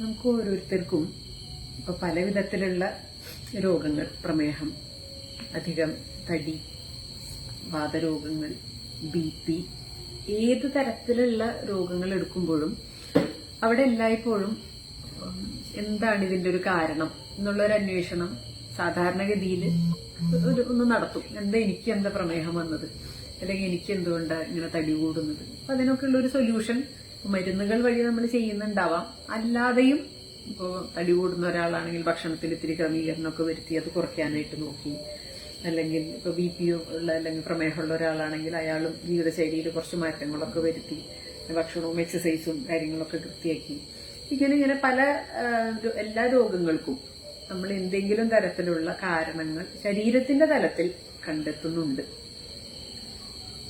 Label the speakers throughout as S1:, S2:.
S1: നമുക്ക് ഓരോരുത്തർക്കും ഇപ്പൊ പല വിധത്തിലുള്ള രോഗങ്ങൾ പ്രമേഹം അധികം തടി വാതരോഗങ്ങൾ ബി പി ഏത് തരത്തിലുള്ള രോഗങ്ങൾ എടുക്കുമ്പോഴും അവിടെ എല്ലായ്പ്പോഴും എന്താണ് ഇതിന്റെ ഒരു കാരണം എന്നുള്ളൊരു അന്വേഷണം സാധാരണഗതിയിൽ ഒരു ഒന്ന് നടത്തും. എന്താ എനിക്ക് എന്താ പ്രമേഹം വന്നത്? അല്ലെങ്കിൽ എനിക്ക് എന്തുകൊണ്ടാണ് ഇങ്ങനെ തടി കൂടുന്നത്? അപ്പൊ അതിനൊക്കെയുള്ള ഒരു സൊല്യൂഷൻ മരുന്നുകൾ വഴി നമ്മൾ ചെയ്യുന്നുണ്ടാവാം. അല്ലാതെയും ഇപ്പോൾ തടി കൂടുന്ന ഒരാളാണെങ്കിൽ ഭക്ഷണത്തിൽ ഇത്തിരി ക്രമീകരണമൊക്കെ വരുത്തി അത് കുറയ്ക്കാനായിട്ട് നോക്കി. അല്ലെങ്കിൽ ഇപ്പോൾ ബി പി ഉള്ള അല്ലെങ്കിൽ പ്രമേഹമുള്ള ഒരാളാണെങ്കിൽ അയാളും ജീവിതശൈലിയിൽ കുറച്ച് മാറ്റങ്ങളൊക്കെ വരുത്തി. ഭക്ഷണവും എക്സസൈസും കാര്യങ്ങളൊക്കെ കൃത്യമാക്കി. ഇങ്ങനെ ഇങ്ങനെ പല എല്ലാ രോഗങ്ങൾക്കും നമ്മൾ എന്തെങ്കിലും തരത്തിലുള്ള കാരണങ്ങൾ ശരീരത്തിന്റെ തലത്തിൽ കണ്ടെത്തുന്നുണ്ട്.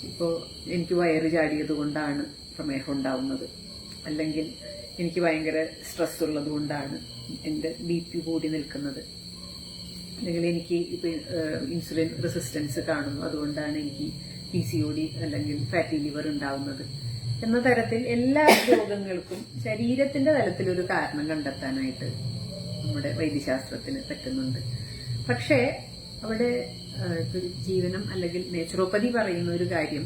S1: ഇപ്പോൾ എനിക്ക് വയറ് ചാടിയത് കൊണ്ടാണ്. പ്രമേഹം ഉണ്ടാവുന്നത് അല്ലെങ്കിൽ എനിക്ക് ഭയങ്കര സ്ട്രെസ് ഉള്ളത് കൊണ്ടാണ് എന്റെ ബി പി കൂടി നിൽക്കുന്നത്. അല്ലെങ്കിൽ എനിക്ക് ഇപ്പോൾ ഇൻസുലിൻ റെസിസ്റ്റൻസ് കാണുന്നു. അതുകൊണ്ടാണ് എനിക്ക് പി സി ഒ ഡി അല്ലെങ്കിൽ ഫാറ്റി ലിവർ ഉണ്ടാവുന്നത്. എന്ന തരത്തിൽ എല്ലാ രോഗങ്ങൾക്കും ശരീരത്തിന്റെ തലത്തിൽ ഒരു കാരണം കണ്ടെത്താനായിട്ട് നമ്മുടെ വൈദ്യശാസ്ത്രത്തിന് പറ്റുന്നുണ്ട്. പക്ഷേ അവിടെ ജീവനം അല്ലെങ്കിൽ നേച്ചുറോപ്പതി പറയുന്ന ഒരു കാര്യം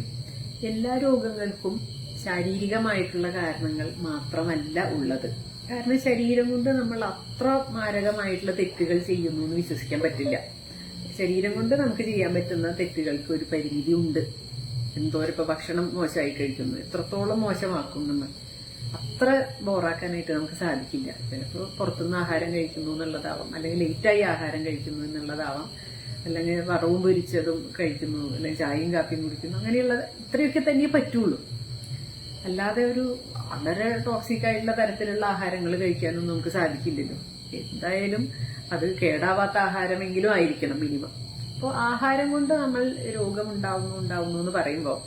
S1: എല്ലാ രോഗങ്ങൾക്കും ശാരീരികമായിട്ടുള്ള കാരണങ്ങൾ മാത്രമല്ല ഉള്ളത്. കാരണം ശരീരം കൊണ്ട് നമ്മൾ അത്ര മാരകമായിട്ടുള്ള തെറ്റുകൾ ചെയ്യുന്നു എന്ന് വിശ്വസിക്കാൻ പറ്റില്ല. ശരീരം കൊണ്ട് നമുക്ക് ചെയ്യാൻ പറ്റുന്ന തെറ്റുകൾക്ക് ഒരു പരിമിതി ഉണ്ട്. എന്തോരം ഇപ്പൊ ഭക്ഷണം മോശമായി കഴിക്കുന്നു. എത്രത്തോളം മോശമാക്കും നമ്മൾ അത്ര ബോറാക്കാനായിട്ട് നമുക്ക് സാധിക്കില്ല. ചിലപ്പോൾ പുറത്തുനിന്ന് ആഹാരം കഴിക്കുന്നു എന്നുള്ളതാവാം. അല്ലെങ്കിൽ ലേറ്റായി ആഹാരം കഴിക്കുന്നു എന്നുള്ളതാവാം. അല്ലെങ്കിൽ വറവും പൊരിച്ചതും കഴിക്കുന്നു. അല്ലെങ്കിൽ ചായയും കാപ്പിയും കുടിക്കുന്നു. അങ്ങനെയുള്ള ഇത്രയൊക്കെ തന്നെ പറ്റുള്ളൂ. അല്ലാതെ ഒരു വളരെ ടോക്സിക് ആയിട്ടുള്ള തരത്തിലുള്ള ആഹാരങ്ങൾ കഴിക്കാനൊന്നും നമുക്ക് സാധിക്കില്ലല്ലോ. എന്തായാലും അത് കേടാവാത്ത ആഹാരമെങ്കിലും ആയിരിക്കണം മിനിമം അപ്പോൾ ആഹാരം കൊണ്ട് നമ്മൾ രോഗം ഉണ്ടാവുന്നു ഉണ്ടാവുന്നു എന്ന് പറയുമ്പോൾ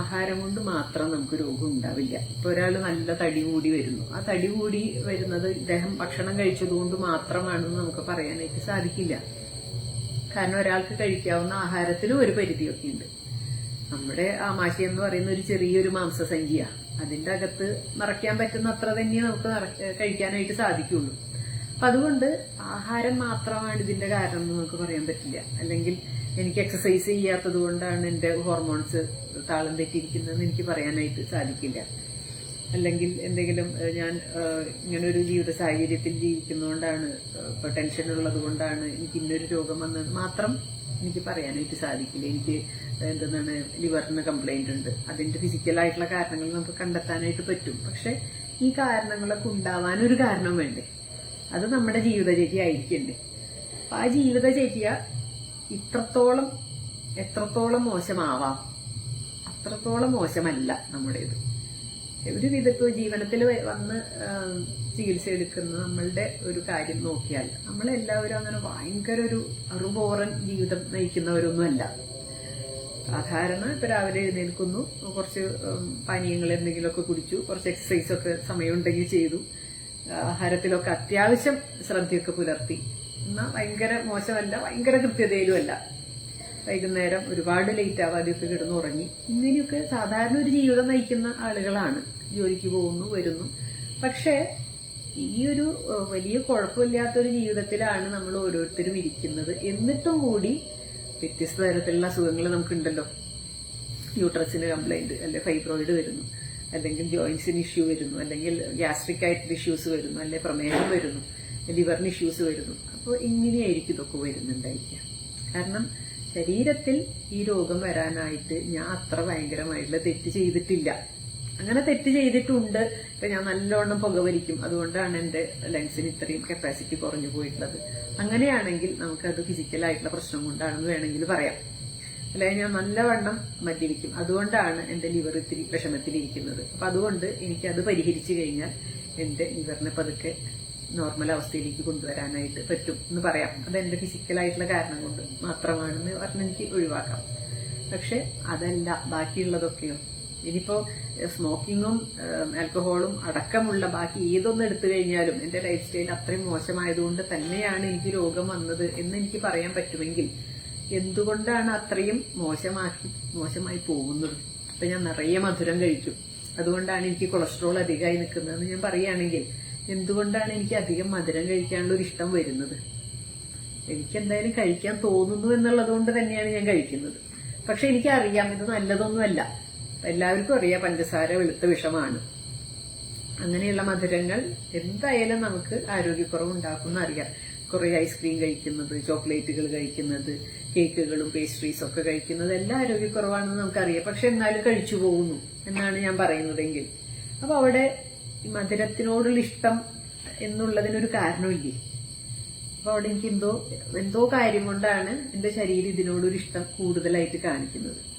S1: ആഹാരം കൊണ്ട് മാത്രം നമുക്ക് രോഗം ഉണ്ടാവില്ല. ഇപ്പോൾ ഒരാൾ നല്ല തടി കൂടി വരുന്നു. ആ തടി കൂടി വരുന്നത് ഇദ്ദേഹം ഭക്ഷണം കഴിച്ചതുകൊണ്ട് മാത്രമാണെന്ന് നമുക്ക് പറയാനായിട്ട് സാധിക്കില്ല. കാരണം ഒരാൾക്ക് കഴിക്കാവുന്ന ആഹാരത്തിലും ഒരു പരിധിയൊക്കെ ഉണ്ട്. നമ്മുടെ ആമാശി എന്ന് പറയുന്ന ഒരു ചെറിയൊരു മാംസസഞ്ചിയ. അതിന്റെ അകത്ത് നിറയ്ക്കാൻ പറ്റുന്ന അത്ര തന്നെ നമുക്ക് കഴിക്കാനായിട്ട് സാധിക്കുള്ളൂ. അപ്പൊ അതുകൊണ്ട് ആഹാരം മാത്രമാണ് ഇതിന്റെ കാരണം എന്ന് നമുക്ക് പറയാൻ പറ്റില്ല. അല്ലെങ്കിൽ എനിക്ക് എക്സസൈസ് ചെയ്യാത്തത് കൊണ്ടാണ് എന്റെ ഹോർമോൺസ് താളം തെറ്റിയിരിക്കുന്നതെന്ന് എനിക്ക് പറയാനായിട്ട് സാധിക്കില്ല. അല്ലെങ്കിൽ എന്തെങ്കിലും ഞാൻ ഇങ്ങനെ ഒരു ജീവിത സാഹചര്യത്തിൽ ജീവിക്കുന്നതുകൊണ്ടാണ് ഇപ്പൊ ടെൻഷൻ ഉള്ളത് കൊണ്ടാണ് എനിക്ക് ഇന്നൊരു രോഗം വന്നത്. മാത്രം എനിക്ക് പറയാനായിട്ട് സാധിക്കില്ല. എനിക്ക് എന്താണ് ലിവറിന് കംപ്ലൈന്റ് ഉണ്ട്. അതിന്റെ ഫിസിക്കലായിട്ടുള്ള കാരണങ്ങൾ നമുക്ക് കണ്ടെത്താനായിട്ട് പറ്റും. പക്ഷേ ഈ കാരണങ്ങളൊക്കെ ഉണ്ടാവാൻ ഒരു കാരണം വേണ്ടേ? അത് നമ്മുടെ ജീവിതചര്യ ആയിരിക്കണ്ടേ അപ്പൊ ആ ജീവിതചര്യ ഇത്രത്തോളം എത്രത്തോളം മോശമാവാം? അത്രത്തോളം മോശമല്ല നമ്മുടേത്. ഒരു വിധത്തിൽ ജീവനത്തിൽ വന്ന് ചികിത്സ എടുക്കുന്ന നമ്മളുടെ ഒരു കാര്യം നോക്കിയാൽ നമ്മളെല്ലാവരും അങ്ങനെ ഭയങ്കര ഒരു അറുപോറൻ ജീവിതം നയിക്കുന്നവരൊന്നുമല്ല. സാധാരണ ഇപ്പൊ രാവിലെ എഴുന്നേൽക്കുന്നു കുറച്ച് പാനീയങ്ങൾ എന്തെങ്കിലുമൊക്കെ കുടിച്ചു കുറച്ച് എക്സസൈസ് ഒക്കെ സമയമുണ്ടെങ്കിൽ ചെയ്തു. ആഹാരത്തിലൊക്കെ അത്യാവശ്യം ശ്രദ്ധയൊക്കെ പുലർത്തി. എന്നാൽ ഭയങ്കര മോശമല്ല ഭയങ്കര കൃത്യതയിലുമല്ല. വൈകുന്നേരം ഒരുപാട് ലേറ്റ് ആവാതെയൊക്കെ കിടന്ന് ഉറങ്ങി ഇങ്ങനെയൊക്കെ സാധാരണ ഒരു ജീവിതം നയിക്കുന്ന ആളുകളാണ്. ജോലിക്ക് പോകുന്നു വരുന്നു. പക്ഷേ ഈ ഒരു വലിയ കുഴപ്പമില്ലാത്തൊരു ജീവിതത്തിലാണ് നമ്മൾ ഓരോരുത്തരും ഇരിക്കുന്നത്. എന്നിട്ടും കൂടി വ്യത്യസ്ത തരത്തിലുള്ള അസുഖങ്ങൾ നമുക്കുണ്ടല്ലോ. യൂട്രസിന് കംപ്ലൈന്റ് അല്ലെ ഫൈബ്രോയിഡ് വരുന്നു അല്ലെങ്കിൽ ജോയിൻസിന് ഇഷ്യൂ വരുന്നു അല്ലെങ്കിൽ ഗ്യാസ്ട്രിക് ആയിട്ടുള്ള ഇഷ്യൂസ് വരുന്നു അല്ലെങ്കിൽ പ്രമേഹം വരുന്നു ലിവറിന് ഇഷ്യൂസ് വരുന്നു. അപ്പോൾ ഇങ്ങനെയായിരിക്കും ഇതൊക്കെ വരുന്നുണ്ടായിരിക്കാം കാരണം ശരീരത്തിൽ ഈ രോഗം വരാനായിട്ട് ഞാൻ അത്ര ഭയങ്കരമായിട്ടുള്ള തെറ്റ് ചെയ്തിട്ടില്ല. അങ്ങനെ തെറ്റ് ചെയ്തിട്ടുണ്ട്. ഇപ്പൊ ഞാൻ നല്ലോണം പുകവലിക്കും. അതുകൊണ്ടാണ് എന്റെ ലങ്സിന് ഇത്രയും കപ്പാസിറ്റി കുറഞ്ഞു പോയിട്ടുള്ളത്. അങ്ങനെയാണെങ്കിൽ നമുക്കത് ഫിസിക്കലായിട്ടുള്ള പ്രശ്നം കൊണ്ടാണെന്ന് വേണമെങ്കിൽ പറയാം. അല്ലെങ്കിൽ ഞാൻ നല്ലവണ്ണം മദ്യപിക്കും. അതുകൊണ്ടാണ് എന്റെ ലിവർ ഇത്തിരി വിഷമത്തിലിരിക്കുന്നത്. അപ്പൊ അതുകൊണ്ട് എനിക്ക് അത് പരിഹരിച്ചു കഴിഞ്ഞാൽ എന്റെ ലിവറിനെ പതുക്കെ നോർമൽ അവസ്ഥയിലേക്ക് കൊണ്ടുവരാനായിട്ട് പറ്റും എന്ന് പറയാം. അത് എന്റെ ഫിസിക്കലായിട്ടുള്ള കാരണം കൊണ്ട് മാത്രമാണെന്ന് പറഞ്ഞ് എനിക്ക് ഒഴിവാക്കാം. പക്ഷെ അതല്ല ബാക്കിയുള്ളതൊക്കെയോ ഇനിയിപ്പോ സ്മോക്കിങ്ങും ആൽക്കഹോളും അടക്കമുള്ള ബാക്കി ഏതൊന്നും എടുത്തു കഴിഞ്ഞാലും എന്റെ ലൈഫ് സ്റ്റൈൽ അത്രയും മോശമായതുകൊണ്ട് തന്നെയാണ് എനിക്ക് രോഗം വന്നത് എന്ന് എനിക്ക് പറയാൻ പറ്റുമെങ്കിൽ എന്തുകൊണ്ടാണ് അത്രയും മോശമാക്കി മോശമായി പോകുന്നത്? ഇപ്പൊ ഞാൻ നിറയെ മധുരം കഴിക്കും അതുകൊണ്ടാണ് എനിക്ക് കൊളസ്ട്രോൾ അധികമായി നിൽക്കുന്നതെന്ന് ഞാൻ പറയുകയാണെങ്കിൽ എന്തുകൊണ്ടാണ് എനിക്ക് അധികം മധുരം കഴിക്കാനുള്ള ഒരു ഇഷ്ടം വരുന്നത്? എനിക്ക് എന്തായാലും കഴിക്കാൻ തോന്നുന്നു എന്നുള്ളത് കൊണ്ട് തന്നെയാണ് ഞാൻ കഴിക്കുന്നത്. പക്ഷെ എനിക്കറിയാം ഇത് നല്ലതൊന്നുമല്ല. എല്ലാവർക്കും അറിയാം പഞ്ചസാര വെളുത്ത വിഷമാണ്. അങ്ങനെയുള്ള മധുരങ്ങൾ എന്തായാലും നമുക്ക് ആരോഗ്യക്കുറവ് ഉണ്ടാക്കുന്ന അറിയാം. കുറേ ഐസ്ക്രീം കഴിക്കുന്നത് ചോക്ലേറ്റുകൾ കഴിക്കുന്നത് കേക്കുകളും പേസ്ട്രീസും ഒക്കെ കഴിക്കുന്നത് എല്ലാം ആരോഗ്യക്കുറവാണെന്ന് നമുക്കറിയാം. പക്ഷെ എന്നാലും കഴിച്ചു പോകുന്നു എന്നാണ് ഞാൻ പറയുന്നതെങ്കിൽ. അപ്പൊ അവിടെ ഈ മധുരത്തിനോടുള്ള ഇഷ്ടം എന്നുള്ളതിനൊരു കാരണമില്ലേ? അപ്പൊ അവിടെ എനിക്ക് എന്തോ എന്തോ കാര്യം കൊണ്ടാണ് എന്റെ ശരീരം ഇതിനോടൊരു ഇഷ്ടം കൂടുതലായിട്ട് കാണിക്കുന്നത്.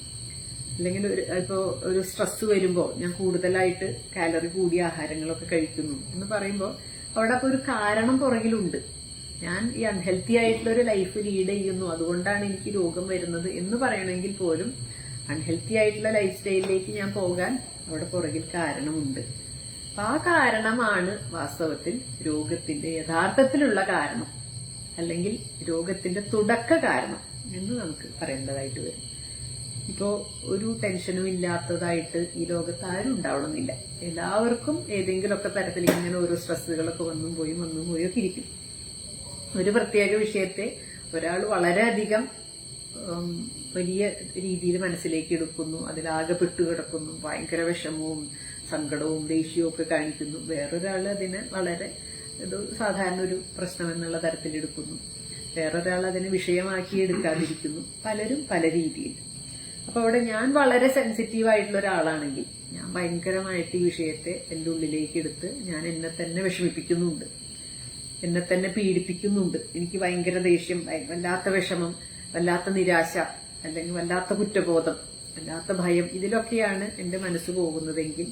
S1: അല്ലെങ്കിൽ ഒരു ഇപ്പോൾ ഒരു സ്ട്രെസ് വരുമ്പോൾ ഞാൻ കൂടുതലായിട്ട് കാലറി കൂടിയ ആഹാരങ്ങളൊക്കെ കഴിക്കുന്നു എന്ന് പറയുമ്പോൾ അവിടെ അപ്പോൾ ഒരു കാരണം പുറകിലുണ്ട്. ഞാൻ ഈ അൺഹെൽത്തി ആയിട്ടുള്ള ഒരു ലൈഫ് ലീഡ് ചെയ്യുന്നു. അതുകൊണ്ടാണ് എനിക്ക് രോഗം വരുന്നത് എന്ന് പറയണമെങ്കിൽ പോലും അൺഹെൽത്തി ആയിട്ടുള്ള ലൈഫ് സ്റ്റൈലിലേക്ക് ഞാൻ പോകാൻ അവിടെ പുറകിൽ കാരണമുണ്ട്. അപ്പൊ ആ കാരണമാണ് വാസ്തവത്തിൽ രോഗത്തിന്റെ യഥാർത്ഥത്തിലുള്ള കാരണം. അല്ലെങ്കിൽ രോഗത്തിന്റെ തുടക്ക കാരണം എന്ന് നമുക്ക് പറയേണ്ടതായിട്ട് വരും. ഇപ്പോ ഒരു ടെൻഷനും ഇല്ലാത്തതായിട്ട് ഈ ലോകത്ത് ആരും ഉണ്ടാവണമെന്നില്ല. എല്ലാവർക്കും ഏതെങ്കിലുമൊക്കെ തരത്തിൽ ഇങ്ങനെ ഓരോ സ്ട്രെസ്സുകളൊക്കെ വന്നും പോയി വന്നും പോയി ഒക്കെ ഇരിക്കും. ഒരു പ്രത്യേക വിഷയത്തെ ഒരാൾ വളരെയധികം വലിയ രീതിയിൽ മനസ്സിലേക്ക് എടുക്കുന്നു. അതിലാകെ പെട്ടുകിടക്കുന്നു ഭയങ്കര വിഷമവും സങ്കടവും ദേഷ്യവും ഒക്കെ കാണിക്കുന്നു. വേറൊരാൾ അതിനെ വളരെ ഇത് സാധാരണ ഒരു പ്രശ്നം എന്നുള്ള തരത്തിലെടുക്കുന്നു വേറൊരാൾ അതിനെ വിഷയമാക്കി എടുക്കാതിരിക്കുന്നു. പലരും പല രീതിയിൽ. അപ്പൊ അവിടെ ഞാൻ വളരെ സെൻസിറ്റീവ് ആയിട്ടുള്ള ഒരാളാണെങ്കിൽ ഞാൻ ഭയങ്കരമായിട്ട് ഈ വിഷയത്തെ എന്റെ ഉള്ളിലേക്ക് എടുത്ത് ഞാൻ എന്നെ തന്നെ വിഷമിപ്പിക്കുന്നുണ്ട്. എന്നെ തന്നെ പീഡിപ്പിക്കുന്നുണ്ട്. എനിക്ക് ഭയങ്കര ദേഷ്യം വല്ലാത്ത വിഷമം വല്ലാത്ത നിരാശ അല്ലെങ്കിൽ വല്ലാത്ത കുറ്റബോധം വല്ലാത്ത ഭയം ഇതിലൊക്കെയാണ് എന്റെ മനസ്സ് പോകുന്നതെങ്കിൽ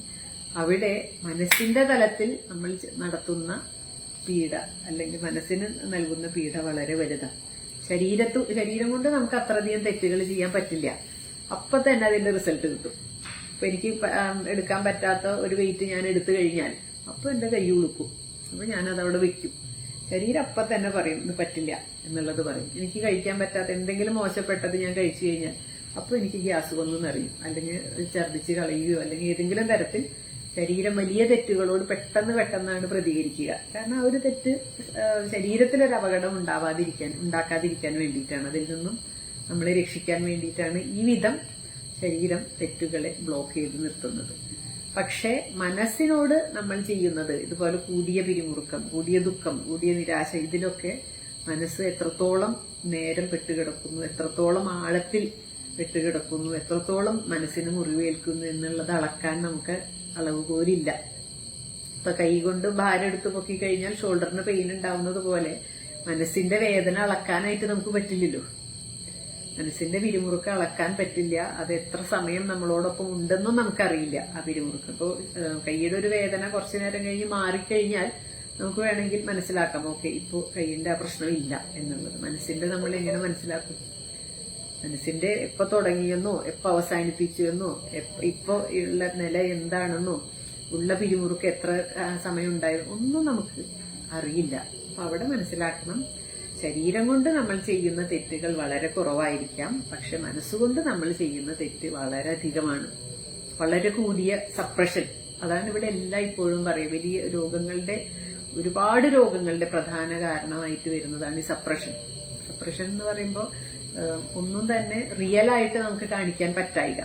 S1: അവിടെ മനസ്സിന്റെ തലത്തിൽ നമ്മൾ നടത്തുന്ന പീഡ അല്ലെങ്കിൽ മനസ്സിന് നൽകുന്ന പീഡ വളരെ വലുതാണ്. ശരീരത്തു ശരീരം കൊണ്ട് നമുക്ക് അത്രയധികം തെറ്റുകൾ ചെയ്യാൻ പറ്റില്ല. അപ്പൊ തന്നെ അതിന്റെ റിസൾട്ട് കിട്ടും. അപ്പം എനിക്ക് എടുക്കാൻ പറ്റാത്ത ഒരു വെയിറ്റ് ഞാൻ എടുത്തു കഴിഞ്ഞാൽ അപ്പൊ എന്റെ കൈ ഉളുക്കും. അപ്പൊ ഞാനത് അവിടെ വെക്കും. ശരീരം അപ്പൊ തന്നെ പറയും ഇത് പറ്റില്ല എന്നുള്ളത് പറയും. എനിക്ക് കഴിക്കാൻ പറ്റാത്ത എന്തെങ്കിലും മോശപ്പെട്ടത് ഞാൻ കഴിച്ചു കഴിഞ്ഞാൽ അപ്പൊ എനിക്ക് ഗ്യാസ് വന്നു അറിയും അല്ലെങ്കിൽ ഛർദ്ദിച്ച് കളയുകയോ അല്ലെങ്കിൽ ഏതെങ്കിലും തരത്തിൽ ശരീരം വലിയ തെറ്റുകളോട് പെട്ടെന്ന് പെട്ടെന്നാണ് പ്രതികരിക്കുക. കാരണം ആ ഒരു തെറ്റ് ശരീരത്തിലൊരു അപകടം ഉണ്ടാവാതിരിക്കാൻ ഉണ്ടാക്കാതിരിക്കാൻ വേണ്ടിയിട്ടാണ്. അതിൽ നിന്നും നമ്മളെ രക്ഷിക്കാൻ വേണ്ടിയിട്ടാണ് ഈ വിധം ശരീരം തെറ്റുകളെ ബ്ലോക്ക് ചെയ്ത് നിർത്തുന്നത്. പക്ഷേ മനസ്സിനോട് നമ്മൾ ചെയ്യുന്നത് ഇതുപോലെ കൂടിയ പിരിമുറുക്കം കൂടിയ ദുഃഖം കൂടിയ നിരാശ ഇതിലൊക്കെ മനസ്സ് എത്രത്തോളം നേരം പെട്ടുകിടക്കുന്നു എത്രത്തോളം ആഴത്തിൽ പെട്ടുകിടക്കുന്നു എത്രത്തോളം മനസ്സിന് മുറിവേൽക്കുന്നു എന്നുള്ളത് അളക്കാൻ നമുക്ക് അളവുകോലില്ല. ഇപ്പൊ കൈ കൊണ്ട് ഭാരം എടുത്ത് പൊക്കി കഴിഞ്ഞാൽ ഷോൾഡറിന് പെയിൻ ഉണ്ടാവുന്നത് പോലെ മനസ്സിന്റെ വേദന അളക്കാനായിട്ട് നമുക്ക് പറ്റില്ലല്ലോ. മനസ്സിന്റെ പിരിമുറുക്കം അളക്കാൻ പറ്റില്ല. അത് എത്ര സമയം നമ്മളോടൊപ്പം ഉണ്ടെന്നും നമുക്കറിയില്ല ആ പിരിമുറുക്കം. ഇപ്പോൾ കൈയുടെ ഒരു വേദന കുറച്ചു നേരം കഴിഞ്ഞ് മാറിക്കഴിഞ്ഞാൽ നമുക്ക് വേണമെങ്കിൽ മനസ്സിലാക്കാം. ഓക്കെ ഇപ്പോൾ കൈയിന്റെ ആ പ്രശ്നം ഇല്ല എന്നുള്ളത്. മനസ്സിന്റെ നമ്മൾ എങ്ങനെ മനസ്സിലാക്കും? മനസ്സിന്റെ എപ്പോൾ തുടങ്ങിയെന്നോ എപ്പോൾ അവസാനിപ്പിച്ചു എന്നോ ഇപ്പോൾ ഇപ്പോ ഉള്ള നില എന്താണെന്നോ ഉള്ള പിരിമുറുക്ക് എത്ര സമയം ഉണ്ടായോ ഒന്നും നമുക്ക് അറിയില്ല. അപ്പൊ അവിടെ മനസ്സിലാക്കണം ശരീരം കൊണ്ട് നമ്മൾ ചെയ്യുന്ന തെറ്റുകൾ വളരെ കുറവായിരിക്കാം. പക്ഷെ മനസ്സുകൊണ്ട് നമ്മൾ ചെയ്യുന്ന തെറ്റ് വളരെ അധികമാണ് വളരെ കൂടിയ സപ്രഷൻ അതാണ് ഇവിടെ എല്ലാം ഇപ്പോഴും പറയും വലിയ രോഗങ്ങളുടെ ഒരുപാട് രോഗങ്ങളുടെ പ്രധാന കാരണമായിട്ട് വരുന്നതാണ് ഈ സപ്രഷൻ സപ്രഷൻ എന്ന് പറയുമ്പോൾ ഒന്നും തന്നെ റിയൽ ആയിട്ട് നമുക്ക് കാണിക്കാൻ പറ്റായില്ല.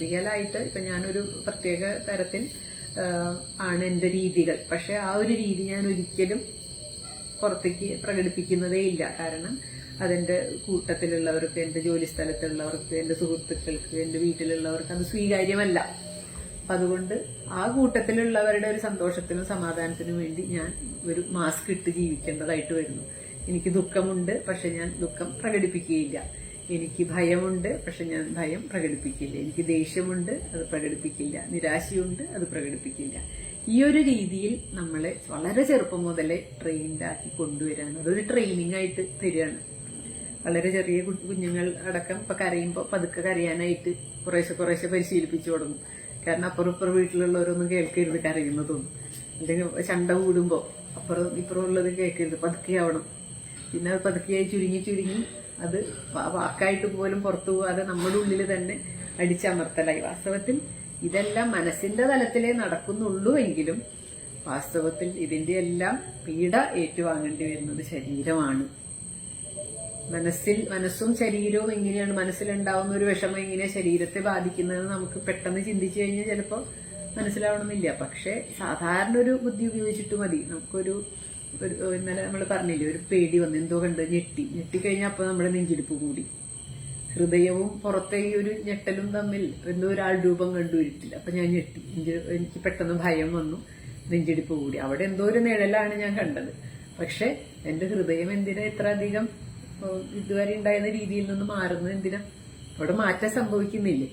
S1: റിയൽ ആയിട്ട് ഇപ്പൊ ഞാനൊരു പ്രത്യേക തരത്തിൽ ആണ് എന്റെ രീതികൾ. പക്ഷെ ആ ഒരു രീതി ഞാൻ ഒരിക്കലും പുറത്തേക്ക് പ്രകടിപ്പിക്കുന്നതേ ഇല്ല. കാരണം അതെന്റെ കൂട്ടത്തിലുള്ളവർക്ക് എന്റെ ജോലി സ്ഥലത്തുള്ളവർക്ക് എന്റെ സുഹൃത്തുക്കൾക്ക് എന്റെ വീട്ടിലുള്ളവർക്ക് അത് സ്വീകാര്യമല്ല. അപ്പൊ അതുകൊണ്ട് ആ കൂട്ടത്തിലുള്ളവരുടെ ഒരു സന്തോഷത്തിനും സമാധാനത്തിനും വേണ്ടി ഞാൻ ഒരു മാസ്ക് ഇട്ട് ജീവിക്കേണ്ടതായിട്ട് വരുന്നു. എനിക്ക് ദുഃഖമുണ്ട് പക്ഷെ ഞാൻ ദുഃഖം പ്രകടിപ്പിക്കുകയില്ല. എനിക്ക് ഭയമുണ്ട് പക്ഷെ ഞാൻ ഭയം പ്രകടിപ്പിക്കില്ല. എനിക്ക് ദേഷ്യമുണ്ട് അത് പ്രകടിപ്പിക്കില്ല. നിരാശയുണ്ട് അത് പ്രകടിപ്പിക്കില്ല. ഈ ഒരു രീതിയിൽ നമ്മൾ വളരെ ചെറുപ്പം മുതലേ ട്രെയിൻഡ് ആക്കി കൊണ്ടുവരാണ്. അതൊരു ട്രെയിനിങ് ആയിട്ട് തരികയാണ് വളരെ ചെറിയ കുഞ്ഞുങ്ങൾ അടക്കം ഇപ്പം കരയുമ്പോൾ പതുക്കെ കരയാനായിട്ട് കുറേശ്ശെ കുറേശ്ശെ പരിശീലിപ്പിച്ചു തുടങ്ങും. കാരണം അപ്പുറം ഇപ്പുറം വീട്ടിലുള്ളവരൊന്നും കേൾക്കരുത് കരയുന്നതൊന്നും. അല്ലെങ്കിൽ ചണ്ട കൂടുമ്പോൾ അപ്പുറം ഇപ്പുറം ഉള്ളത് കേൾക്കരുത് പതുക്കെ ആവണം. പിന്നെ അത് പതുക്കെയായി ചുരുങ്ങി ചുരുങ്ങി അത് വാക്കായിട്ട് പോലും പുറത്തു പോകാതെ നമ്മുടെ ഉള്ളിൽ തന്നെ അടിച്ചമർത്തലായി. വാസ്തവത്തിൽ ഇതെല്ലാം മനസ്സിന്റെ തലത്തിലേ നടക്കുന്നുള്ളൂ എങ്കിലും വാസ്തവത്തിൽ ഇതിന്റെ എല്ലാം പീഡ ഏറ്റുവാങ്ങേണ്ടി വരുന്നത് ശരീരമാണ്. മനസ്സിൽ മനസ്സും ശരീരവും എങ്ങനെയാണ് മനസ്സിലുണ്ടാവുന്ന ഒരു വിഷമം എങ്ങനെയാണ് ശരീരത്തെ ബാധിക്കുന്നത് നമുക്ക് പെട്ടെന്ന് ചിന്തിച്ചു കഴിഞ്ഞാൽ ചിലപ്പോൾ മനസ്സിലാവണമെന്നില്ല. പക്ഷെ സാധാരണ ഒരു ബുദ്ധി ഉപയോഗിച്ചിട്ട് മതി. നമുക്കൊരു ഇന്നലെ നമ്മൾ പറഞ്ഞില്ലേ ഒരു പേടി വന്നു. എന്തോ കണ്ട് ഞെട്ടി. ഞെട്ടിക്കഴിഞ്ഞാൽ അപ്പോൾ നമ്മുടെ നെഞ്ചിടിപ്പ് കൂടി. ഹൃദയവും പുറത്തെ ഈ ഒരു ഞെട്ടലും തമ്മിൽ എന്തോ ഒരാൾ രൂപം കണ്ടുവരിട്ടില്ല അപ്പൊ ഞാൻ ഞെട്ടി. എനിക്ക് പെട്ടെന്ന് ഭയം വന്നു. നെഞ്ചിടിപ്പ് കൂടി. അവിടെ എന്തോ ഒരു നിഴലാണ് ഞാൻ കണ്ടത്. പക്ഷെ എന്റെ ഹൃദയം എന്തിനാ ഇത്ര അധികം ഇതുവരെ ഉണ്ടായിരുന്ന രീതിയിൽ നിന്ന് മാറുന്നത് എന്തിനാ? അവിടെ മാറ്റം സംഭവിക്കുന്നില്ലേ?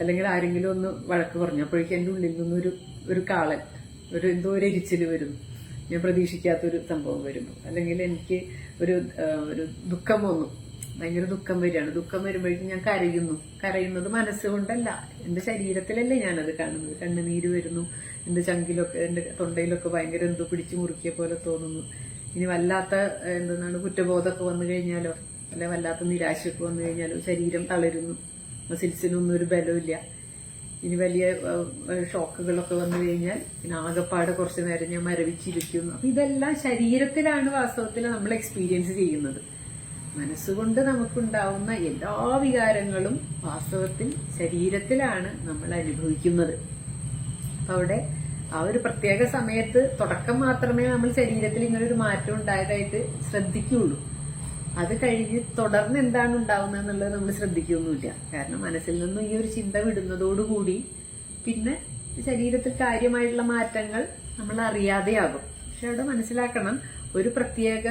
S1: അല്ലെങ്കിൽ ആരെങ്കിലും ഒന്ന് വഴക്ക് പറഞ്ഞു. അപ്പോഴേക്കും എന്റെ ഉള്ളിൽ നിന്നൊരു ഒരു കാളൻ ഒരു എന്തോ ഒരു എരിച്ചിൽ വരുന്നു. ഞാൻ പ്രതീക്ഷിക്കാത്തൊരു സംഭവം വരുന്നു. അല്ലെങ്കിൽ എനിക്ക് ഒരു ഒരു ദുഃഖം വന്നു. ഭയങ്കര ദുഃഖം വരികയാണ്. ദുഃഖം വരുമ്പോഴേക്കും ഞാൻ കരയുന്നു. കരയുന്നത് മനസ്സുകൊണ്ടല്ല എന്റെ ശരീരത്തിലല്ലേ ഞാനത് കാണുന്നത്. കണ്ണുനീര് വരുന്നു. എന്റെ ചങ്കിലൊക്കെ എന്റെ തൊണ്ടയിലൊക്കെ ഭയങ്കര എന്തോ പിടിച്ചു മുറുക്കിയ പോലെ തോന്നുന്നു. ഇനി വല്ലാത്ത എന്താണ് കുറ്റബോധമൊക്കെ വന്നു കഴിഞ്ഞാലോ? അല്ലെ വല്ലാത്ത നിരാശയൊക്കെ വന്നു കഴിഞ്ഞാലോ? ശരീരം തളരുന്നു. മസിൽസിനൊന്നും ഒരു ബലമില്ല ഇനി വലിയ ഷോക്കുകളൊക്കെ വന്നു കഴിഞ്ഞാൽ പിന്നെ ആകെപ്പാട് കുറച്ചു നേരം ഞാൻ മരവിച്ചിരിക്കുന്നു. അപ്പൊ ഇതെല്ലാം ശരീരത്തിലാണ് വാസ്തവത്തിൽ നമ്മൾ എക്സ്പീരിയൻസ് ചെയ്യുന്നത്. മനസ്സുകൊണ്ട് നമുക്കുണ്ടാവുന്ന എല്ലാ വികാരങ്ങളും വാസ്തവത്തിൽ ശരീരത്തിലാണ് നമ്മൾ അനുഭവിക്കുന്നത്. അപ്പൊ അവിടെ ആ ഒരു പ്രത്യേക സമയത്ത് തുടക്കം മാത്രമേ നമ്മൾ ശരീരത്തിൽ ഇങ്ങനെ ഒരു മാറ്റം ഉണ്ടായതായിട്ട് ശ്രദ്ധിക്കുള്ളൂ അത് കഴിഞ്ഞ് തുടർന്ന് എന്താണ് ഉണ്ടാവുന്നത് എന്നുള്ളത് നമ്മൾ ശ്രദ്ധിക്കുകയൊന്നുമില്ല. കാരണം മനസ്സിൽ നിന്നും ഈ ഒരു ചിന്ത വിടുന്നതോടുകൂടി പിന്നെ ശരീരത്തിൽ കാര്യമായിട്ടുള്ള മാറ്റങ്ങൾ നമ്മൾ അറിയാതെയാകും. പക്ഷെ അവിടെ മനസ്സിലാക്കണം ഒരു പ്രത്യേക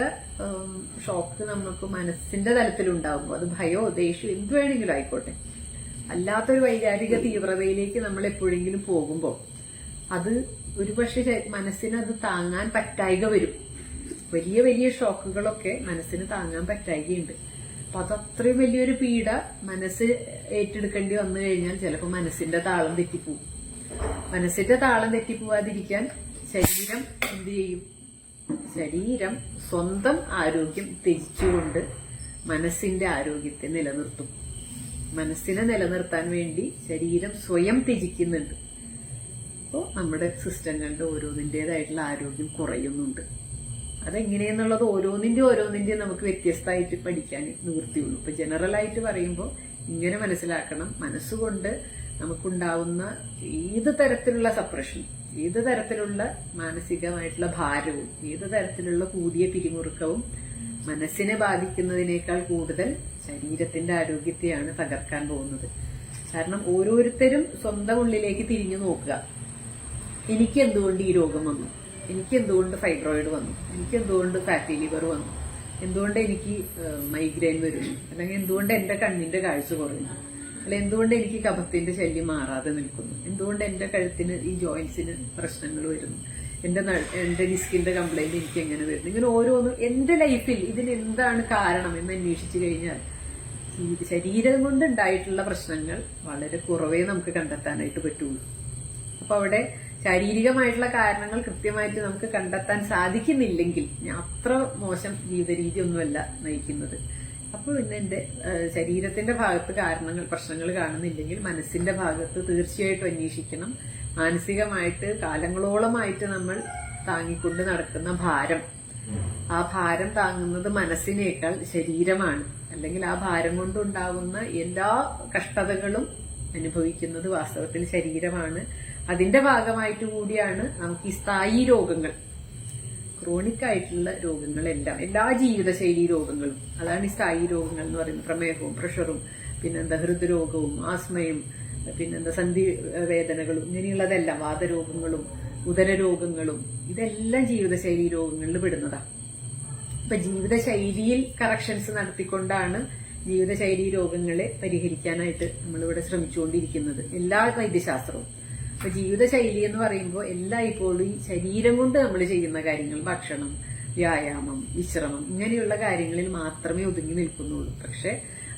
S1: ഷോക്ക് നമുക്ക് മനസ്സിന്റെ തലത്തിൽ ഉണ്ടാകുമ്പോൾ അത് ഭയോ ദേഷ്യം എന്ത് വേണമെങ്കിലും ആയിക്കോട്ടെ. അല്ലാത്തൊരു വൈകാരിക തീവ്രതയിലേക്ക് നമ്മൾ എപ്പോഴെങ്കിലും പോകുമ്പോൾ അത് ഒരുപക്ഷെ മനസ്സിന് അത് താങ്ങാൻ പറ്റായിക വരും. വലിയ വലിയ ഷോക്കുകളൊക്കെ മനസ്സിന് താങ്ങാൻ പറ്റായികയുണ്ട്. അപ്പൊ അത് അത്രയും വലിയൊരു പീഡ മനസ്സ് ഏറ്റെടുക്കേണ്ടി വന്നു കഴിഞ്ഞാൽ ചിലപ്പോൾ മനസ്സിന്റെ താളം തെറ്റിപ്പോവും. മനസ്സിന്റെ താളം തെറ്റിപ്പോവാതിരിക്കാൻ ശരീരം എന്ത് ചെയ്യും? ശരീരം സ്വന്തം ആരോഗ്യം ത്യജിച്ചുകൊണ്ട് മനസ്സിന്റെ ആരോഗ്യത്തെ നിലനിർത്തും. മനസ്സിനെ നിലനിർത്താൻ വേണ്ടി ശരീരം സ്വയം ത്യജിക്കുന്നുണ്ട്. അപ്പോൾ നമ്മുടെ സിസ്റ്റങ്ങളുടെ ഓരോന്നിന്റെതായിട്ടുള്ള ആരോഗ്യം കുറയുന്നുണ്ട്. അതെങ്ങനെയെന്നുള്ളത് ഓരോന്നിന്റെ ഓരോന്നിന്റെയും നമുക്ക് വ്യത്യസ്തമായിട്ട് പഠിക്കാൻ നിവൃത്തിയുള്ളൂ. ഇപ്പം ജനറലായിട്ട് പറയുമ്പോൾ ഇങ്ങനെ മനസ്സിലാക്കണം. മനസ്സുകൊണ്ട് നമുക്കുണ്ടാവുന്ന ഏത് തരത്തിലുള്ള സപ്രഷൻ ഏത് തരത്തിലുള്ള മാനസികമായിട്ടുള്ള ഭാരവും ഏത് തരത്തിലുള്ള കൂടിയ പിരിമുറുക്കവും മനസ്സിനെ ബാധിക്കുന്നതിനേക്കാൾ കൂടുതൽ ശരീരത്തിന്റെ ആരോഗ്യത്തെയാണ് തകർക്കാൻ പോകുന്നത്. കാരണം ഓരോരുത്തരും സ്വന്തം ഉള്ളിലേക്ക് തിരിഞ്ഞു നോക്കുക. എനിക്ക് എന്തുകൊണ്ട് ഈ രോഗം വന്നു? എനിക്ക് എന്തുകൊണ്ട് ഫൈബ്രോയിഡ് വന്നു? എനിക്ക് എന്തുകൊണ്ട് ഫാറ്റി ലിവർ വന്നു? എന്തുകൊണ്ട് എനിക്ക് മൈഗ്രെയിൻ വരുന്നു? അല്ലെങ്കിൽ എന്തുകൊണ്ട് എന്റെ കണ്ണിന്റെ കാഴ്ച കുറയുന്നു? അല്ലെ എന്തുകൊണ്ട് എനിക്ക് കഫത്തിന്റെ ശല്യം മാറാതെ നിൽക്കുന്നു? എന്തുകൊണ്ട് എന്റെ കഴുത്തിന് ഈ ജോയിന്റ്സിന് പ്രശ്നങ്ങൾ വരുന്നു? എന്റെ എന്റെ ഡിസ്കിന്റെ കംപ്ലൈന്റ് എനിക്ക് എങ്ങനെ വരുന്നു? ഇങ്ങനെ ഓരോന്നും എന്റെ ലൈഫിൽ ഇതിന് എന്താണ് കാരണം എന്ന് അന്വേഷിച്ചു കഴിഞ്ഞാൽ ശരീരം കൊണ്ട് ഉണ്ടായിട്ടുള്ള പ്രശ്നങ്ങൾ വളരെ കുറവേ നമുക്ക് കണ്ടെത്താനായിട്ട് പറ്റുള്ളൂ. അപ്പൊ അവിടെ ശാരീരികമായിട്ടുള്ള കാരണങ്ങൾ കൃത്യമായിട്ട് നമുക്ക് കണ്ടെത്താൻ സാധിക്കുന്നില്ലെങ്കിൽ ഞാൻ അത്ര മോശം ജീവിത രീതി ഒന്നുമല്ല നയിക്കുന്നത്. അപ്പോൾ പിന്നെ എന്റെ ശരീരത്തിന്റെ ഭാഗത്ത് കാരണങ്ങൾ പ്രശ്നങ്ങൾ കാണുന്നില്ലെങ്കിൽ മനസ്സിന്റെ ഭാഗത്ത് തീർച്ചയായിട്ടും അന്വേഷിക്കണം. മാനസികമായിട്ട് കാലങ്ങളോളമായിട്ട് നമ്മൾ താങ്ങിക്കൊണ്ട് നടക്കുന്ന ഭാരം. ആ ഭാരം താങ്ങുന്നത് മനസ്സിനേക്കാൾ ശരീരമാണ്. അല്ലെങ്കിൽ ആ ഭാരം കൊണ്ടുണ്ടാകുന്ന എല്ലാ കഷ്ടതകളും അനുഭവിക്കുന്നത് വാസ്തവത്തിൽ ശരീരമാണ്. അതിന്റെ ഭാഗമായിട്ട് കൂടിയാണ് നമുക്ക് ഈ സ്ഥായി രോഗങ്ങൾ. ക്രോണിക് ആയിട്ടുള്ള രോഗങ്ങളെല്ലാം എല്ലാ ജീവിതശൈലി രോഗങ്ങളും. അതാണ് ഈ സ്ഥായി രോഗങ്ങൾ എന്ന് പറയുന്നത്. പ്രമേഹവും പ്രഷറും പിന്നെന്താ ഹൃദ്രോഗവും ആസ്മയും പിന്നെന്താ സന്ധി വേദനകളും ഇങ്ങനെയുള്ളതെല്ലാം വാതരോഗങ്ങളും ഉദരരോഗങ്ങളും ഇതെല്ലാം ജീവിതശൈലി രോഗങ്ങളിൽ പെടുന്നതാണ് അപ്പൊ ജീവിതശൈലിയിൽ കറക്ഷൻസ് നടത്തിക്കൊണ്ടാണ് ജീവിതശൈലി രോഗങ്ങളെ പരിഹരിക്കാനായിട്ട് നമ്മളിവിടെ ശ്രമിച്ചുകൊണ്ടിരിക്കുന്നത്. എല്ലാ വൈദ്യശാസ്ത്രവും. അപ്പൊ ജീവിതശൈലി എന്ന് പറയുമ്പോൾ എല്ലായ്പ്പോഴും ഈ ശരീരം കൊണ്ട് നമ്മൾ ചെയ്യുന്ന കാര്യങ്ങൾ ഭക്ഷണം വ്യായാമം വിശ്രമം ഇങ്ങനെയുള്ള കാര്യങ്ങളിൽ മാത്രമേ ഒതുങ്ങി നിൽക്കുന്നുള്ളൂ. പക്ഷെ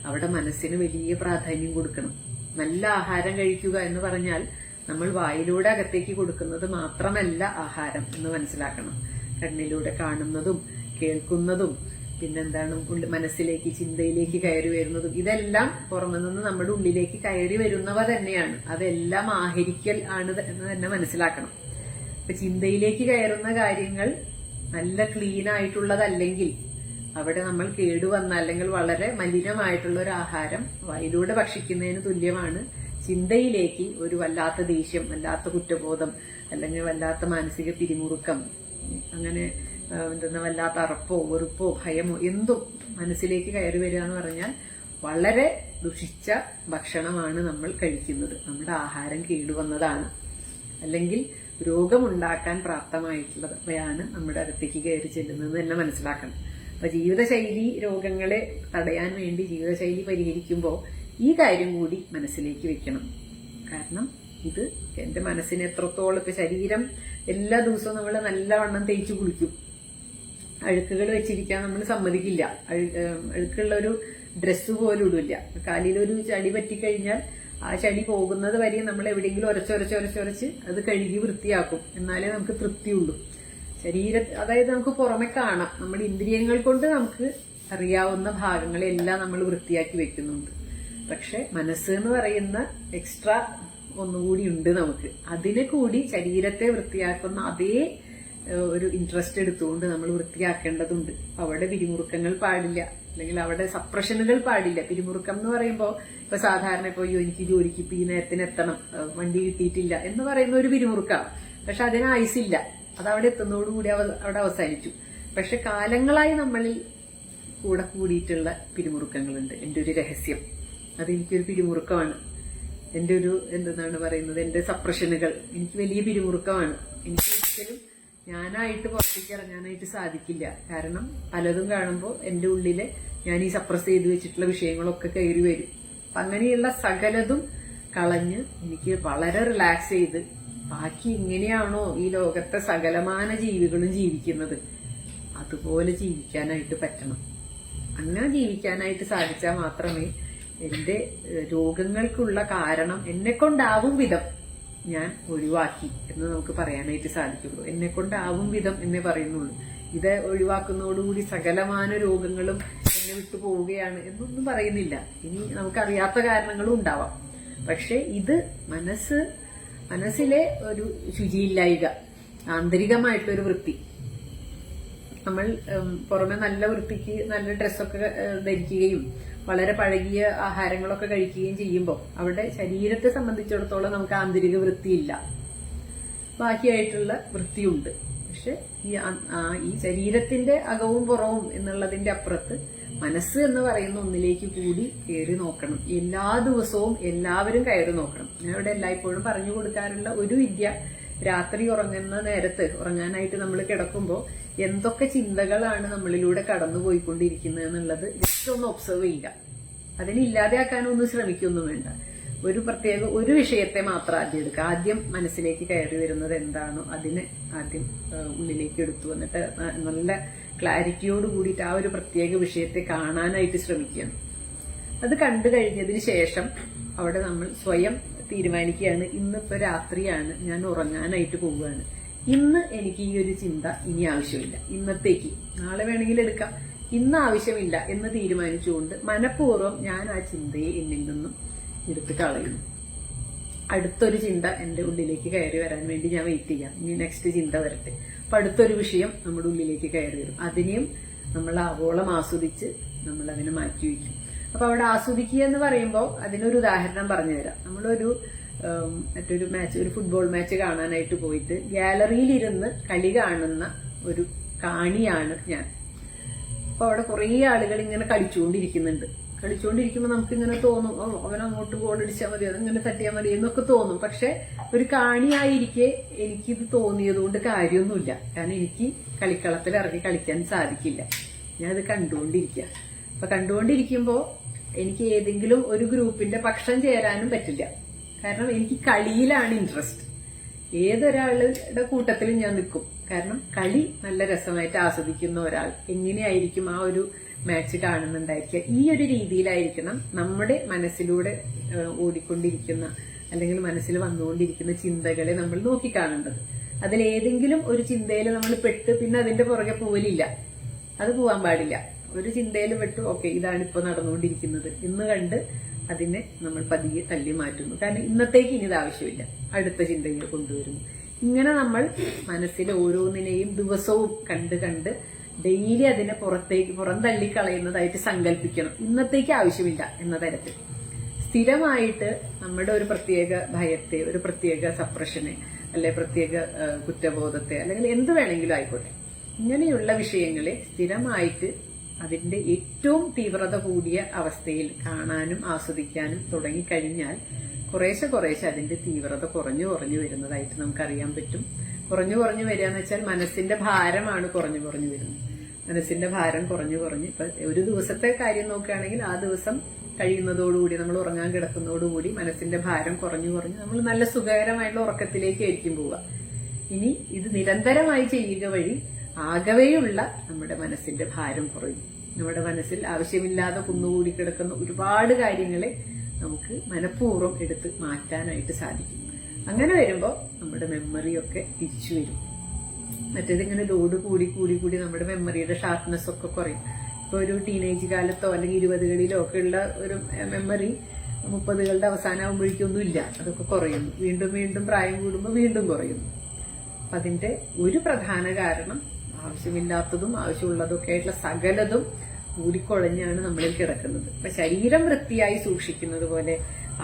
S1: അവിടെ മനസ്സിന് വലിയ പ്രാധാന്യം കൊടുക്കണം. നല്ല ആഹാരം കഴിക്കുക എന്ന് പറഞ്ഞാൽ നമ്മൾ വായിലൂടെ അകത്തേക്ക് കൊടുക്കുന്നത് മാത്രമല്ല ആഹാരം എന്ന് മനസ്സിലാക്കണം. കണ്ണിലൂടെ കാണുന്നതും കേൾക്കുന്നതും പിന്നെന്താണ് മനസ്സിലേക്ക് ചിന്തയിലേക്ക് കയറി വരുന്നതും ഇതെല്ലാം പുറമെ നിന്ന് നമ്മുടെ ഉള്ളിലേക്ക് കയറി വരുന്നവ തന്നെയാണ്. അതെല്ലാം ആഹരിക്കൽ ആണ് എന്ന് തന്നെ മനസ്സിലാക്കണം. അപ്പൊ ചിന്തയിലേക്ക് കയറുന്ന കാര്യങ്ങൾ നല്ല ക്ലീൻ ആയിട്ടുള്ളതല്ലെങ്കിൽ അവിടെ നമ്മൾ കേടുവന്ന അല്ലെങ്കിൽ വളരെ മലിനമായിട്ടുള്ള ഒരു ആഹാരം വായിലൂടെ ഭക്ഷിക്കുന്നതിന് തുല്യമാണ്. ചിന്തയിലേക്ക് ഒരു വല്ലാത്ത ദേഷ്യം വല്ലാത്ത കുറ്റബോധം അല്ലെങ്കിൽ വല്ലാത്ത മാനസിക പിരിമുറുക്കം അങ്ങനെ എന്തെന്നാ വല്ലാത്ത അറപ്പോ വെറുപ്പോ ഭയമോ എന്തും മനസ്സിലേക്ക് കയറി വരിക എന്ന് പറഞ്ഞാൽ വളരെ ദുഷിച്ച ഭക്ഷണമാണ് നമ്മൾ കഴിക്കുന്നത്. നമ്മുടെ ആഹാരം കേടുവന്നതാണ്. അല്ലെങ്കിൽ രോഗമുണ്ടാക്കാൻ പ്രാപ്തമായിട്ടുള്ളവയാണ് നമ്മുടെ അടുത്തേക്ക് കയറി ചെല്ലുന്നത് തന്നെ മനസ്സിലാക്കണം. അപ്പൊ ജീവിതശൈലി രോഗങ്ങളെ തടയാൻ വേണ്ടി ജീവിതശൈലി പരിഹരിക്കുമ്പോൾ ഈ കാര്യം കൂടി മനസ്സിലേക്ക് വെക്കണം. കാരണം ഇത് എന്റെ മനസ്സിന് എത്രത്തോളം ഇപ്പൊ ശരീരം എല്ലാ ദിവസവും നമ്മൾ നല്ലവണ്ണം തേച്ചു കുളിക്കും. അഴുക്കുകൾ വെച്ചിരിക്കാൻ നമ്മൾ സമ്മതിക്കില്ല. അഴു- അഴുക്കുള്ള ഒരു ഡ്രസ്സ് പോലും ഇടില്ല. ഒരു ചളി പറ്റിക്കഴിഞ്ഞാൽ ആ ചളി പോകുന്നത് വരെ നമ്മൾ എവിടെയെങ്കിലും ഒരച്ചൊരച്ചൊരച്ചൊരച്ച് അത് കഴുകി വൃത്തിയാക്കും. എന്നാലേ നമുക്ക് തൃപ്തിയുള്ളൂ. ശരീര അതായത് നമുക്ക് പുറമെ കാണാം. നമ്മുടെ ഇന്ദ്രിയങ്ങൾ കൊണ്ട് നമുക്ക് അറിയാവുന്ന ഭാഗങ്ങളെല്ലാം നമ്മൾ വൃത്തിയാക്കി വെക്കുന്നുണ്ട്. പക്ഷെ മനസ്സ് എന്ന് പറയുന്ന എക്സ്ട്രാ ഒന്നുകൂടി ഉണ്ട് നമുക്ക്. അതിനെ കൂടി ശരീരത്തെ വൃത്തിയാക്കുന്ന അതേ ഒരു ഇൻട്രസ്റ്റ് എടുത്തുകൊണ്ട് നമ്മൾ വൃത്തിയാക്കേണ്ടതുണ്ട്. അവിടെ പിരിമുറുക്കങ്ങൾ പാടില്ല. അല്ലെങ്കിൽ അവിടെ സപ്രഷനുകൾ പാടില്ല. പിരിമുറുക്കം എന്ന് പറയുമ്പോൾ ഇപ്പൊ സാധാരണ ഇപ്പൊ എനിക്ക് ജോലിക്ക് ഈ നേരത്തിന് എത്തണം. വണ്ടി കിട്ടിയിട്ടില്ല എന്ന് പറയുന്ന ഒരു പിരിമുറുക്കാണ് പക്ഷെ അതിന് ആയുസില്ല അത് അവിടെ എത്തുന്നതോടുകൂടി അവ- അവിടെ അവസാനിച്ചു. പക്ഷെ കാലങ്ങളായി നമ്മളിൽ കൂടെ കൂടിയിട്ടുള്ള പിരിമുറുക്കങ്ങളുണ്ട്. എന്റെ ഒരു രഹസ്യം. അതെനിക്കൊരു പിരിമുറുക്കമാണ്. എന്റെ ഒരു എന്താണ് പറയുന്നത്? എന്റെ സപ്രഷനുകൾ എനിക്ക് വലിയ പിരിമുറുക്കമാണ്. എനിക്ക് ഒരിക്കലും ഞാനായിട്ട് പുറത്തേക്ക് ഇറങ്ങാനായിട്ട് സാധിക്കില്ല. കാരണം പലതും കാണുമ്പോൾ എന്റെ ഉള്ളിൽ ഞാൻ ഈ സപ്രസ് ചെയ്ത് വെച്ചിട്ടുള്ള വിഷയങ്ങളൊക്കെ കയറി വരും. അപ്പൊ അങ്ങനെയുള്ള സകലതും കളഞ്ഞ് എനിക്ക് വളരെ റിലാക്സ് ചെയ്ത് ബാക്കി ഇങ്ങനെയാണോ ഈ ലോകത്തെ സകലമാന ജീവികളും ജീവിക്കുന്നത്? അതുപോലെ ജീവിക്കാനായിട്ട് പറ്റണം. അങ്ങനെ ജീവിക്കാനായിട്ട് സാധിച്ചാൽ മാത്രമേ എന്റെ രോഗങ്ങൾക്കുള്ള കാരണം എന്നെ കൊണ്ടാവും വിധം. ഞാൻ ഒഴിവാക്കി എന്ന് നമുക്ക് പറയാനായിട്ട് സാധിക്കുള്ളൂ. എന്നെ കൊണ്ടാവും വിധം എന്നേ പറയുന്നുള്ളൂ. ഇത് ഒഴിവാക്കുന്നതോടുകൂടി സകലമാന രോഗങ്ങളും എന്നെ വിട്ടു പോവുകയാണ് എന്നൊന്നും പറയുന്നില്ല. ഇനി നമുക്കറിയാത്ത കാരണങ്ങളും ഉണ്ടാവാം. പക്ഷെ ഇത് മനസ്സ് മനസ്സിലെ ഒരു ശുചിയില്ലായിക ആന്തരികമായിട്ടൊരു വൃത്തി. നമ്മൾ പുറമെ നല്ല വൃത്തിക്ക് നല്ല ഡ്രസ്സൊക്കെ ധരിക്കുകയും വളരെ പഴകിയ ആഹാരങ്ങളൊക്കെ കഴിക്കുകയും ചെയ്യുമ്പോൾ അവിടെ ശരീരത്തെ സംബന്ധിച്ചിടത്തോളം നമുക്ക് ആന്തരിക വൃത്തിയില്ല. ബാക്കിയായിട്ടുള്ള വൃത്തിയുണ്ട്. പക്ഷെ ഈ ഈ ശരീരത്തിന്റെ അകവും പുറവും എന്നുള്ളതിന്റെ അപ്പുറത്ത് മനസ്സ് എന്ന് പറയുന്ന ഒന്നിലേക്ക് കൂടി കയറി നോക്കണം. എല്ലാ ദിവസവും എല്ലാവരും കയറി നോക്കണം. ഞാൻ ഇവിടെ എല്ലായ്പ്പോഴും പറഞ്ഞു കൊടുക്കാറുള്ള ഒരു വിദ്യ രാത്രി ഉറങ്ങുന്ന നേരത്ത് ഉറങ്ങാനായിട്ട് നമ്മൾ കിടക്കുമ്പോൾ എന്തൊക്കെ ചിന്തകളാണ് നമ്മളിലൂടെ കടന്നു പോയിക്കൊണ്ടിരിക്കുന്നത് എന്നുള്ളത് ജസ്റ്റ് ഒന്ന് ഒബ്സർവ് ചെയ്യുക. അതിനെ ഇല്ലാതെയാക്കാനൊന്നും ശ്രമിക്കൊന്നും വേണ്ട. ഒരു പ്രത്യേക ഒരു വിഷയത്തെ മാത്രം ആദ്യം എടുക്കുക. ആദ്യം മനസ്സിലേക്ക് കയറി വരുന്നത് എന്താണോ അതിനെ ആദ്യം ഉള്ളിലേക്ക് എടുത്തു എന്നിട്ട് നല്ല ക്ലാരിറ്റിയോട് കൂടിയിട്ട് ആ ഒരു പ്രത്യേക വിഷയത്തെ കാണാനായിട്ട് ശ്രമിക്കുകയാണ്. അത് കണ്ടു കഴിഞ്ഞതിന് ശേഷം അവിടെ നമ്മൾ സ്വയം തീരുമാനിക്കുകയാണ്. ഇന്നിപ്പോ രാത്രിയാണ്. ഞാൻ ഉറങ്ങാനായിട്ട് പോവുകയാണ്. ഇന്ന് എനിക്ക് ഈ ഒരു ചിന്ത ഇനി ആവശ്യമില്ല. ഇന്നത്തേക്ക്. നാളെ വേണമെങ്കിൽ എടുക്കാം. ഇന്ന് ആവശ്യമില്ല എന്ന് തീരുമാനിച്ചുകൊണ്ട് മനഃപൂർവം ഞാൻ ആ ചിന്തയെ എന്നിൽ നിന്നും എടുത്ത് കളയുന്നു. അടുത്തൊരു ചിന്ത എന്റെ ഉള്ളിലേക്ക് കയറി വരാൻ വേണ്ടി ഞാൻ വെയിറ്റ് ചെയ്യാം. ഇനി നെക്സ്റ്റ് ചിന്ത വരട്ടെ. അപ്പൊ അടുത്തൊരു വിഷയം നമ്മുടെ ഉള്ളിലേക്ക് കയറി വരും. അതിനെയും നമ്മൾ ആവോളം ആസ്വദിച്ച് നമ്മൾ അതിനെ മാറ്റിവെക്കും അപ്പൊ അവിടെ ആസ്വദിക്കുക എന്ന് പറയുമ്പോൾ അതിനൊരു ഉദാഹരണം പറഞ്ഞു പറഞ്ഞുതരാം. നമ്മളൊരു മറ്റൊരു മാച്ച് ഒരു ഫുട്ബോൾ മാച്ച് കാണാനായിട്ട് പോയിട്ട് ഗാലറിയിലിരുന്ന് കളി കാണുന്ന ഒരു കാണിയാണ് ഞാൻ. അപ്പൊ അവിടെ കുറേ ആളുകൾ ഇങ്ങനെ കളിച്ചുകൊണ്ടിരിക്കുന്നുണ്ട്. കളിച്ചുകൊണ്ടിരിക്കുമ്പോൾ നമുക്ക് ഇങ്ങനെ തോന്നും ഓ അവൻ അങ്ങോട്ട് ഗോൾ അടിച്ചാൽ മതി അതിങ്ങനെ തട്ടിയാൽ മതി എന്നൊക്കെ തോന്നും. പക്ഷെ ഒരു കാണിയായിരിക്കെ എനിക്കിത് തോന്നിയത് കൊണ്ട് കാര്യമൊന്നുമില്ല. കാരണം എനിക്ക് കളിക്കളത്തിൽ ഇറങ്ങി കളിക്കാൻ സാധിക്കില്ല. ഞാനത് കണ്ടുകൊണ്ടിരിക്കുക അപ്പൊ കണ്ടുകൊണ്ടിരിക്കുമ്പോൾ എനിക്ക് ഏതെങ്കിലും ഒരു ഗ്രൂപ്പിന്റെ പക്ഷം ചേരാനും പറ്റില്ല. കാരണം എനിക്ക് കളിയിലാണ് ഇൻട്രസ്റ്റ് ഏതൊരാളുടെ കൂട്ടത്തിലും ഞാൻ നിൽക്കും. കാരണം കളി നല്ല രസമായിട്ട് ആസ്വദിക്കുന്ന ഒരാൾ എങ്ങനെയായിരിക്കും ആ ഒരു മാച്ച് കാണുന്നുണ്ടായിരിക്കുക. ഈ ഒരു രീതിയിലായിരിക്കണം നമ്മുടെ മനസ്സിലൂടെ ഓടിക്കൊണ്ടിരിക്കുന്ന അല്ലെങ്കിൽ മനസ്സിൽ വന്നുകൊണ്ടിരിക്കുന്ന ചിന്തകളെ നമ്മൾ നോക്കിക്കാണേണ്ടത്. അതിലേതെങ്കിലും ഒരു ചിന്തയിൽ നമ്മൾ പെട്ട് പിന്നെ അതിന്റെ പുറകെ പോവലില്ല. അത് പോവാൻ പാടില്ല. ഒരു ചിന്തയിൽ പെട്ടു ഓക്കെ ഇതാണ് ഇപ്പൊ നടന്നുകൊണ്ടിരിക്കുന്നത്. എന്ന് കണ്ട് അതിനെ നമ്മൾ പതിയെ തല്ലി മാറ്റുന്നു. കാരണം ഇന്നത്തേക്ക് ഇനി ആവശ്യമില്ല. അടുത്ത ചിന്തയിൽ കൊണ്ടുവരുന്നു. ഇങ്ങനെ നമ്മൾ മനസ്സിലെ ഓരോന്നിനെയും ദിവസവും കണ്ട് കണ്ട് ഡെയിലി അതിനെ പുറത്തേക്ക് പുറം തള്ളിക്കളയുന്നതായിട്ട് സങ്കല്പിക്കണം. ഇന്നത്തേക്ക് ആവശ്യമില്ല എന്ന തരത്തിൽ. സ്ഥിരമായിട്ട് നമ്മുടെ ഒരു പ്രത്യേക ഭയത്തെ ഒരു പ്രത്യേക സപ്രഷനെ അല്ലെ പ്രത്യേക കുറ്റബോധത്തെ അല്ലെങ്കിൽ എന്ത് വേണമെങ്കിലും ആയിക്കോട്ടെ. ഇങ്ങനെയുള്ള വിഷയങ്ങളെ സ്ഥിരമായിട്ട് അതിന്റെ ഏറ്റവും തീവ്രത കൂടിയ അവസ്ഥയിൽ കാണാനും ആസ്വദിക്കാനും തുടങ്ങിക്കഴിഞ്ഞാൽ കുറേശ്ശെ കുറേശ്ശെ അതിന്റെ തീവ്രത കുറഞ്ഞു കുറഞ്ഞു വരുന്നതായിട്ട് നമുക്കറിയാൻ പറ്റും. കുറഞ്ഞു കുറഞ്ഞു വരിക എന്ന് വെച്ചാൽ മനസ്സിന്റെ ഭാരമാണ് കുറഞ്ഞു കുറഞ്ഞു വരുന്നത്. മനസ്സിന്റെ ഭാരം കുറഞ്ഞു കുറഞ്ഞ് ഇപ്പൊ ഒരു ദിവസത്തെ കാര്യം നോക്കുകയാണെങ്കിൽ ആ ദിവസം കഴിയുന്നതോടുകൂടി നമ്മൾ ഉറങ്ങാൻ കിടക്കുന്നതോടുകൂടി മനസ്സിന്റെ ഭാരം കുറഞ്ഞു കുറഞ്ഞ് നമ്മൾ നല്ല സുഖകരമായിട്ടുള്ള ഉറക്കത്തിലേക്ക് ആയിരിക്കും പോവുക. ഇനി ഇത് നിരന്തരമായി ചെയ്യുക വഴി ആകവെയുള്ള നമ്മുടെ മനസ്സിന്റെ ഭാരം കുറയും. നമ്മുടെ മനസ്സിൽ ആവശ്യമില്ലാതെ കുന്നുകൂടി കിടക്കുന്ന ഒരുപാട് കാര്യങ്ങളെ നമുക്ക് മനഃപൂർവം എടുത്ത് മാറ്റാനായിട്ട് സാധിക്കും. അങ്ങനെ വരുമ്പോൾ നമ്മുടെ മെമ്മറിയൊക്കെ തിരിച്ചു വരും. മറ്റേത് ഇങ്ങനെ ലോഡ് കൂടി കൂടി കൂടി നമ്മുടെ മെമ്മറിയുടെ ഷാർപ്നെസ് ഒക്കെ കുറയും. ഇപ്പൊ ഒരു ടീനേജ് കാലത്തോ അല്ലെങ്കിൽ ഇരുപതുകളിലോ ഒക്കെ ഉള്ള ഒരു മെമ്മറി മുപ്പതുകളുടെ അവസാനമാകുമ്പോഴേക്കൊന്നും ഇല്ല. അതൊക്കെ കുറയുന്നു. വീണ്ടും വീണ്ടും പ്രായം കൂടുമ്പോൾ വീണ്ടും കുറയുന്നു. അപ്പം അതിന്റെ ഒരു പ്രധാന കാരണം ആവശ്യമില്ലാത്തതും ആവശ്യമുള്ളതൊക്കെ ആയിട്ടുള്ള സകലതും കൂടിക്കൊഴഞ്ഞാണ് നമ്മളിൽ കിടക്കുന്നത്. ഇപ്പൊ ശരീരം വൃത്തിയായി സൂക്ഷിക്കുന്നത് പോലെ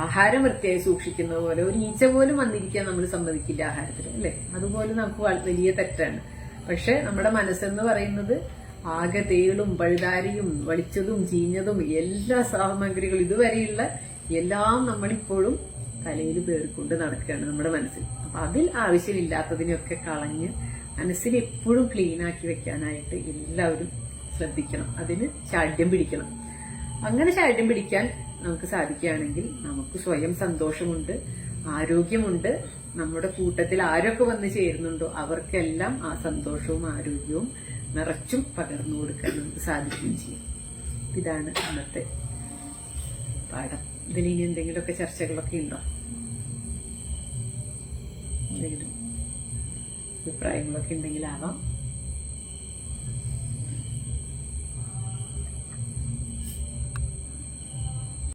S1: ആഹാരം വൃത്തിയായി സൂക്ഷിക്കുന്നത് പോലെ ഒരു ഈച്ച പോലും വന്നിരിക്കാൻ നമ്മൾ സമ്മതിക്കില്ല ആഹാരത്തിൽ അല്ലെ? അതുപോലെ നമുക്ക് വലിയ തെറ്റാണ്. പക്ഷെ നമ്മുടെ മനസ്സെന്ന് പറയുന്നത് ആകെ തേളും പഴുതാരിയും വളിച്ചതും ചീഞ്ഞതും എല്ലാ സാമഗ്രികളും ഇതുവരെയുള്ള എല്ലാം നമ്മളിപ്പോഴും തലയിൽ പേർക്കൊണ്ട് നടക്കുകയാണ് നമ്മുടെ മനസ്സിൽ. അപ്പൊ അതിൽ ആവശ്യമില്ലാത്തതിനെയൊക്കെ കളഞ്ഞ് മനസ്സിനെ എപ്പോഴും ക്ലീൻ ആക്കി വെക്കാനായിട്ട് എല്ലാവരും ശ്രദ്ധിക്കണം. അതിന് ശാഠ്യം പിടിക്കണം. അങ്ങനെ ശാഠ്യം പിടിക്കാൻ നമുക്ക് സാധിക്കുകയാണെങ്കിൽ നമുക്ക് സ്വയം സന്തോഷമുണ്ട് ആരോഗ്യമുണ്ട്. നമ്മുടെ കൂട്ടത്തിൽ ആരൊക്കെ വന്ന് ചേരുന്നുണ്ടോ അവർക്കെല്ലാം ആ സന്തോഷവും ആരോഗ്യവും നിറച്ചും പകർന്നു കൊടുക്കാൻ നമുക്ക് സാധിക്കുകയും ചെയ്യും. ഇതാണ് അന്നത്തെ പാഠം. ഇതിന് ഇനി എന്തെങ്കിലുമൊക്കെ ചർച്ചകളൊക്കെ ഉണ്ടോ? എന്തെങ്കിലും അഭിപ്രായങ്ങളൊക്കെ ഉണ്ടെങ്കിലാവാം